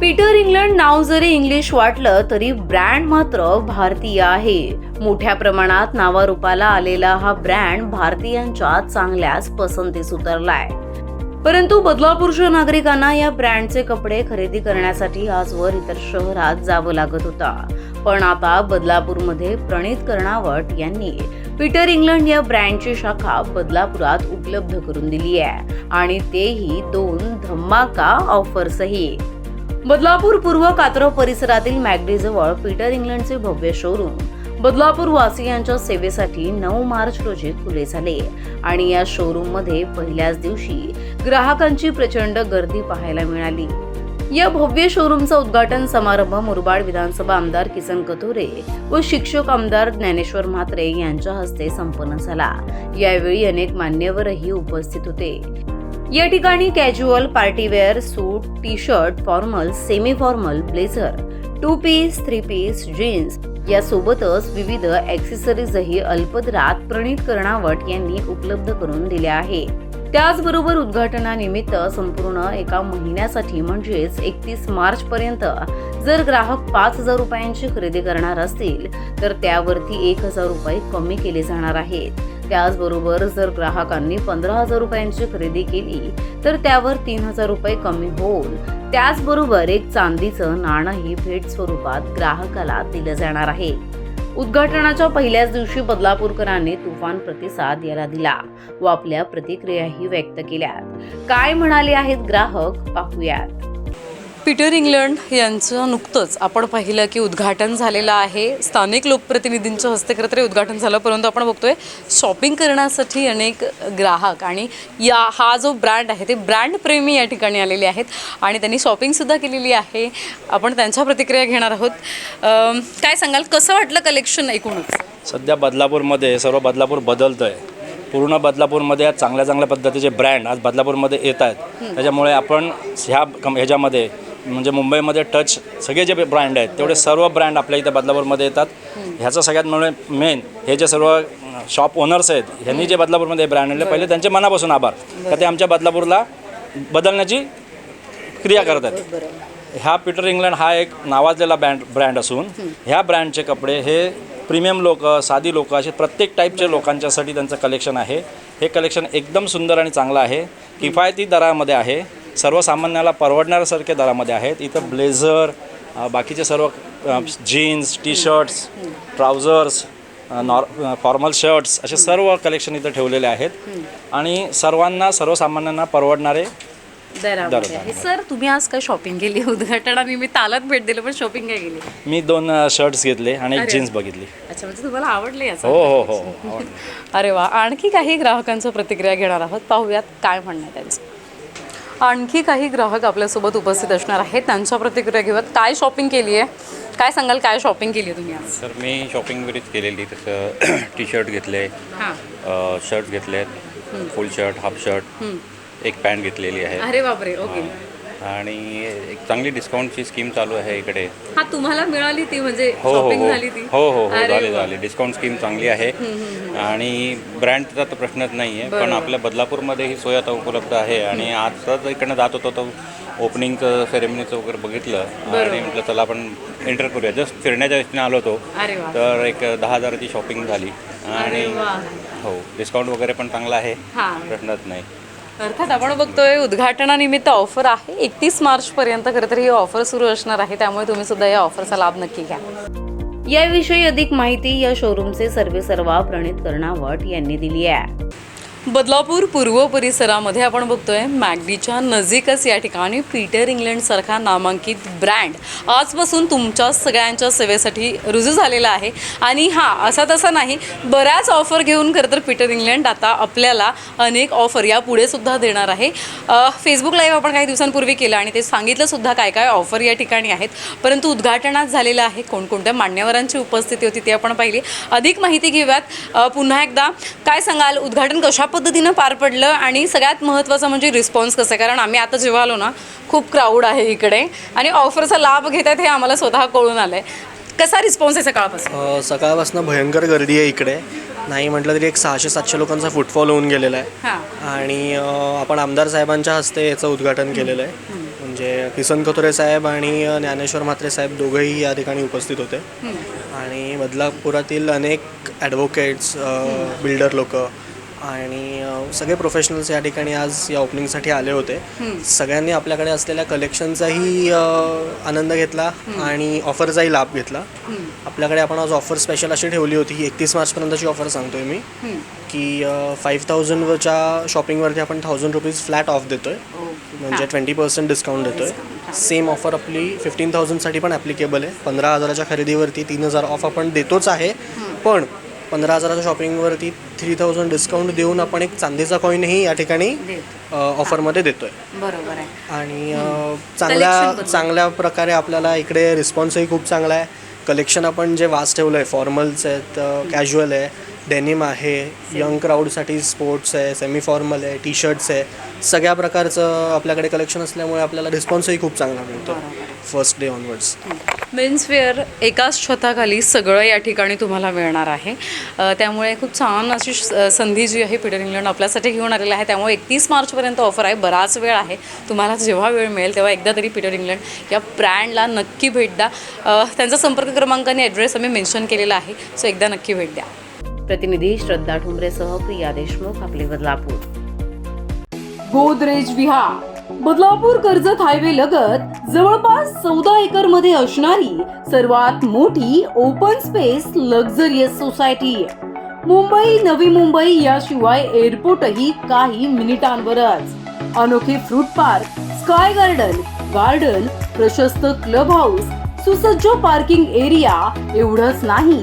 Peter England नाव जरी English वाटलं तरी ब्रँड मात्र भारतीय आहे. मोठ्या प्रमाणात नावारूपाला आलेला हा ब्रँड भारतीयांच्या चांगल्याच पसंतीस उतरलाय. परंतु बदलापूरच्या नागरिकांना या ब्रँडचे कपडे खरेदी करण्यासाठी आजवर इतर शहरात जावं लागत होता. पण आता बदलापूरमध्ये प्रणित कर्णावट यांनी पीटर इंग्लंड या ब्रँडची शाखा बदलापुरात उपलब्ध करून दिली आहे. आणि तेही दोन धमाका ऑफर्सही. बदलापूर पूर्व कात्रव परिसरातील मॅगडीजवळ पीटर इंग्लंडचे भव्य शोरूम बदलापूर वासियांच्या सेवेसाठी नऊ मार्च रोजी खुले झाले. आणि या शोरूममध्ये पहिल्याच दिवशी ग्राहकांची प्रचंड गर्दी पाहायला मिळाली. या भव्य शोरूमचा उद्घाटन समारंभ मुरबाड विधानसभा आमदार किसन कथोरे व शिक्षक आमदार ज्ञानेश्वर म्हात्रे यांच्या हस्ते संपन्न झाला. यावेळी अनेक मान्यवरही उपस्थित होते. या ठिकाणी casual partywear suit T shirt formal semi formal blazer two piece three piece jeans यासोबतच विविध ॲक्सेसरीजही अल्पदरात प्रणित कर्णावट यांनी उपलब्ध करून दिल्या आहे. त्याचबरोबर उद्घाटनानिमित्त संपूर्ण एका महिन्यासाठी म्हणजेच एकतीस मार्च पर्यंत जर ग्राहक पाच हजार रुपयांची खरेदी करणार असतील तर त्यावरती एक हजार रुपये कमी केले जाणार आहेत. त्याचबरोबर जर ग्राहकांनी पंधरा हजार रुपयांची खरेदी केली तर त्यावर तीन हजार रुपये कमी होऊन त्याचबरोबर एक चांदीचं नाणंही भेट स्वरूपात ग्राहकाला दिलं जाणार आहे. उद्घाटनाच्या पहिल्याच दिवशी बदलापूरकरांनी तुफान प्रतिसाद याला दिला व आपल्या प्रतिक्रियाही व्यक्त केल्या काय म्हणाले आहेत ग्राहक? पाहूयात. पीटर इंग्लंड यांचं नुकतंच आपण पाहिलं की उद्घाटन झालेलं आहे. स्थानिक लोकप्रतिनिधींच्या हस्ते खरं तर उद्घाटन झालं परंतु आपण बघतोय शॉपिंग करण्यासाठी अनेक ग्राहक आणि या हा जो ब्रँड आहे ते ब्रँड प्रेमी या ठिकाणी आलेले आहेत आणि त्यांनी शॉपिंगसुद्धा केलेली आहे. आपण त्यांच्या प्रतिक्रिया घेणार आहोत. काय सांगाल कसं वाटलं कलेक्शन एकूणच सध्या बदलापूरमध्ये सर्व बदलापूर बदलतं आहे पूर्ण बदलापूरमध्ये आज चांगल्या चांगल्या पद्धतीचे ब्रँड आज बदलापूरमध्ये येत आहेत. त्याच्यामुळे आपण ह्या कम ह्याच्यामध्ये म्हणजे मुंबईमध्ये टच सगळे जे ब्रँड आहेत तेवढे सर्व ब्रँड आपल्या इथे बदलापूरमध्ये येतात. ह्याचं सगळ्यात म्हणजे मेन हे जे सर्व शॉप ओनर्स आहेत ह्यांनी जे बदलापूरमध्ये ब्रँड आणले पहिले त्यांचे मनापासून आभार. का ते आमच्या बदलापूरला बदलण्याची क्रिया करत आहेत ह्या पीटर इंग्लंड हा एक नावाजलेला ब्रँड ब्रँड असून ह्या ब्रँडचे कपडे हे प्रीमियम लोक साधी लोक असे प्रत्येक टाईपचे लोकांच्यासाठी त्यांचं कलेक्शन आहे. हे कलेक्शन एकदम सुंदर आणि चांगलं आहे. किफायती दरामध्ये आहे. सर्वसामान्याला परवडण्यासारख्या दरामध्ये आहेत. इथं ब्लेझर बाकीचे सर्व jeans T shirts trousers nor formal shirts असे सर्व कलेक्शन इथं ठेवलेले आहेत. आणि सर्वांना सर्वसामान्यांना परवडणारे आहे. सर तुम्ही आज काय शॉपिंग केली? उद्घाटनानिमित्त आलात भेट दिलं पण शॉपिंग काय केली. मी दोन शर्ट्स घेतले आणि एक. जीन्स बघितली. अच्छा म्हणजे तुम्हाला आवडले हो हो हो हो. अरे वा. आणखी काही ग्राहकांचं प्रतिक्रिया घेणार आहोत? पाहूयात काय म्हणणं त्यांचं. आणखी काही ग्राहक आपल्यासोबत उपस्थित असणार आहेत. त्यांच्या प्रतिक्रिया घेऊयात. काय शॉपिंग केली आहे? काय सांगाल? काय शॉपिंग केली आहे तुम्ही आज? तर मी शॉपिंग बरीच केलेली. तसं टी शर्ट घेतले हां शर्ट घेतलेत. फुल शर्ट हाफ शर्ट एक पॅन्ट घेतलेली आहे. अरे बापरे ओके आणि एक चांगली डिस्काउंटची स्कीम चालू आहे इकडे. हा तुम्हाला मिळाली ती म्हणजे हो हो शॉपिंग हो. झाली ती? हो हो हो अरे झाले. झाले. डिस्काउंट स्कीम चांगली आहे. आणि ब्रँडचा तर प्रश्नच नाही आहे पण आपल्या बदलापूरमध्ये ही सोय आता उपलब्ध आहे आणि आजच इकडनं जात होतो तो ओपनिंग सेरेमनीचं वगैरे बघितलं. आणि म्हटलं चला आपण एंटर करूया. जस्ट फिरण्याच्या दृष्टीने आलो होतो. तर एक दहा हजाराची शॉपिंग झाली. आणि हो डिस्काउंट वगैरे पण चांगला आहे. हा. प्रश्नच नाही. अर्थात आपण बघतोय उद्घाटनानिमित्त ऑफर आहे. एकतीस मार्च पर्यंत खरं तर ही ऑफर सुरू असणार आहे. त्यामुळे तुम्ही सुद्धा या ऑफरचा लाभ नक्की घ्या. याविषयी अधिक माहिती या शोरूमचे सर्वेसर्वा प्रणित कर्णावट यांनी दिली आहे. बदलापूर पूर्व परिसरामध्ये आपण बघतोय मॅगडीच्या नजीकच या ठिकाणी पीटर इंग्लंडसारखा नामांकित ब्रँड आजपासून तुमच्या सगळ्यांच्या सेवेसाठी रुजू झालेला आहे. आणि हा असा तसा नाही बऱ्याच ऑफर घेऊन खरं तर पीटर इंग्लंड आता आपल्याला अनेक ऑफर या पुढे सुद्धा देणार आहे. फेसबुक लाईव्ह आपण काही दिवसांपूर्वी केलं आणि ते सांगितलं सुद्धा काय काय ऑफर या ठिकाणी आहेत. परंतु उद्घाटनात झालेलं आहे कोणकोणत्या मान्यवरांची उपस्थिती होती ती आपण पाहिली. अधिक माहिती घेऊयात. पुन्हा एकदा काय सांगाल? उद्घाटन कशा पद्धतीनं पार पडलं आणि सगळ्यात महत्त्वाचं म्हणजे रिस्पॉन्स कसं आहे? कारण आम्ही आता जेव्हा आलो ना खूप क्राऊड आहे इकडे आणि ऑफरचा लाभ घेत आहेत हे आम्हाला स्वतः कळून आलं आहे कसा रिस्पॉन्स आहे सकाळपासून? सकाळपासून भयंकर गर्दी आहे इकडे. नाही म्हटलं तरी एक सहाशे सातशे लोकांचा फुटफॉल होऊन गेलेला आहे. हां. आणि आपण आमदार साहेबांच्या हस्ते याचं उद्घाटन केलेलं आहे. म्हणजे किसन कथोरे साहेब आणि ज्ञानेश्वर म्हात्रे साहेब दोघंही या ठिकाणी उपस्थित होते. आणि बदलापुरातील अनेक ॲडव्होकेट्स बिल्डर लोक आणि अ, सगळे प्रोफेशनल्स या ठिकाणी आज या ओपनिंगसाठी आले होते. सगळ्यांनी आपल्याकडे असलेल्या कलेक्शनचाही अ, आनंद घेतला आणि ऑफरचाही लाभ घेतला. आपल्याकडे आपण आज ऑफर स्पेशल अशी ठेवली होती. ही एकतीस मार्चपर्यंतची ऑफर सांगतोय मी. की फाईव्ह थाउजंडवरच्या शॉपिंगवरती आपण थाउजंड रुपीज फ्लॅट ऑफ देतोय. म्हणजे ट्वेंटी पर्सेंट डिस्काउंट देतोय. सेम ऑफर आपली फिफ्टीन थाउजंडसाठी पण ॲप्लिकेबल आहे. पंधरा हजाराच्या खरेदीवरती तीन हजार ऑफ आपण देतोच आहे. पण पंधरा हजाराच्या शॉपिंगवरती थ्री थाउजंड डिस्काउंट देऊन आपण एक चांदीचा कॉईनही या ठिकाणी ऑफरमध्ये देतोय. बरोबर आहे. आणि चांगल्या चांगल्या प्रकारे आपल्याला इकडे रिस्पॉन्सही खूप चांगला आहे. कलेक्शन आपण जे वास ठेवलं आहे फॉर्मल्स आहेत कॅज्युअल आहे डेनिम आहे यंग क्राऊडसाठी स्पोर्ट्स आहे सेमी फॉर्मल आहे टी शर्ट्स आहे. सगळ्या प्रकारचं आपल्याकडे कलेक्शन असल्यामुळे आपल्याला रिस्पॉन्सही खूप चांगला मिळतो. फर्स्ट डे ऑनवर्ड्स मेन्सवेअर एकाच छताखाली सगळं या ठिकाणी तुम्हाला मिळणार आहे. त्यामुळे खूप छान अशी संधी जी आहे पीटर इंग्लंड आपल्यासाठी घेऊन आलेली आहे. त्यामुळे एकतीस मार्चपर्यंत ऑफर आहे. बराच वेळ आहे. तुम्हाला जेव्हा वेळ मिळेल तेव्हा एकदा तरी पीटर इंग्लंड या ब्रँडला नक्की भेट द्या. त्यांचा संपर्क क्रमांक आणि ॲड्रेस आम्ही मेन्शन केलेला आहे. सो एकदा नक्की भेट द्या. प्रतिनिधी श्रद्धा ठुमरेसह प्रिया देशमुख आपले बदलापूर. गोदरेज विहार. बदलापूर कर्जत हायवे लगत जवळपास चौदा एकरमध्ये असणारी सर्वात मोठी open space luxurious society Mumbai Navi Mumbai याशिवाय एअरपोर्टही काही मिनिटांवरच. अनोखे fruit park sky garden garden प्रशस्त क्लब हाऊस सुसज्ज पार्किंग एरिया एवढंच नाही.